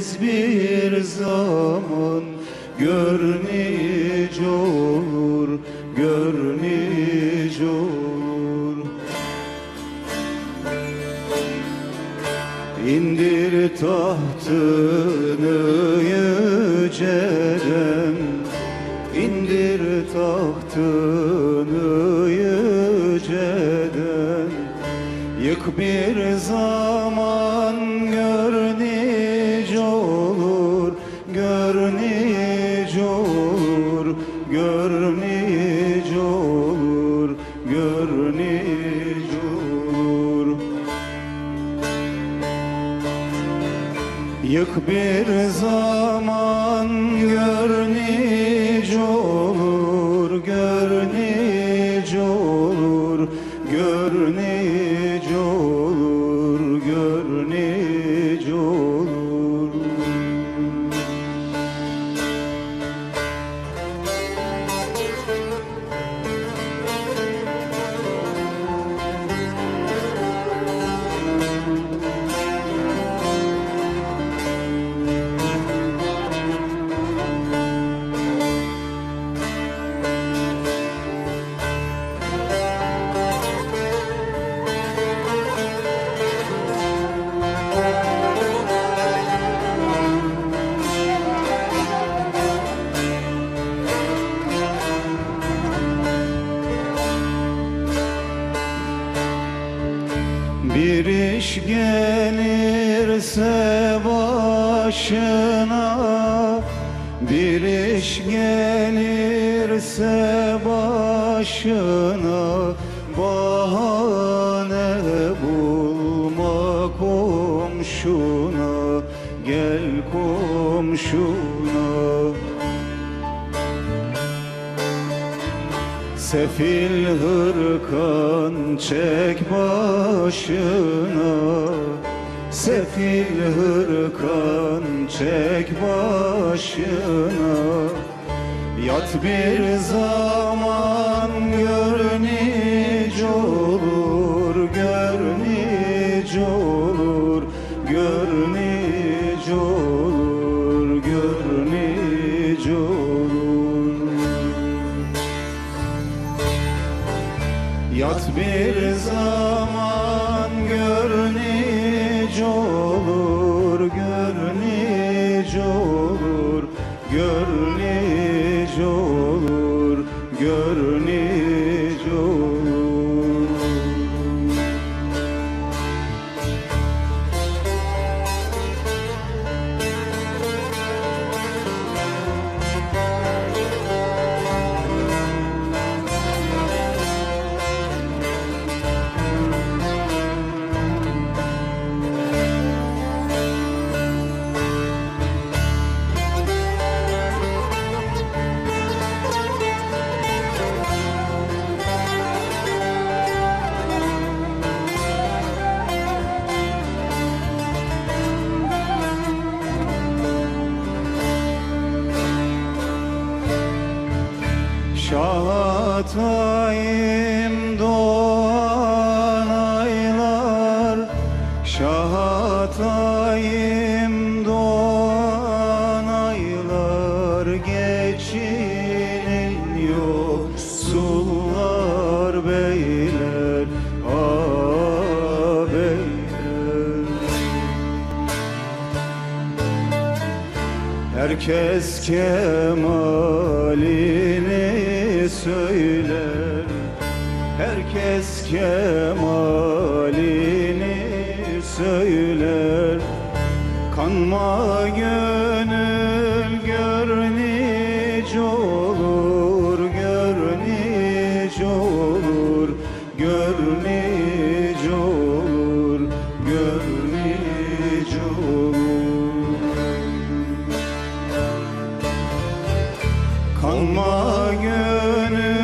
Gez bir zaman Gör nice olur Gör nice olur İndir tahtını yüceden İndir tahtını yüceden Yık bir zaman olur Gör nice olur Gör nice olur. Yık bir zaman gör iş gelirse başına Bir iş gelirse başına Bahane bulma komşuna. Gel komşuna Sefil hırkan çek başına. Sefil hırkan çek başına. Yat bir zaman gör nice olur Gör nice olur Gör nice olur olur Gör olur Gör olur Gör Şahatayım doğan aylar Şahatayım doğan aylar Herkes kemalini söyler. Herkes kemalini söyler. Kanma gönül gör nice olur Gör nice olur. Gör nice Kalma gönül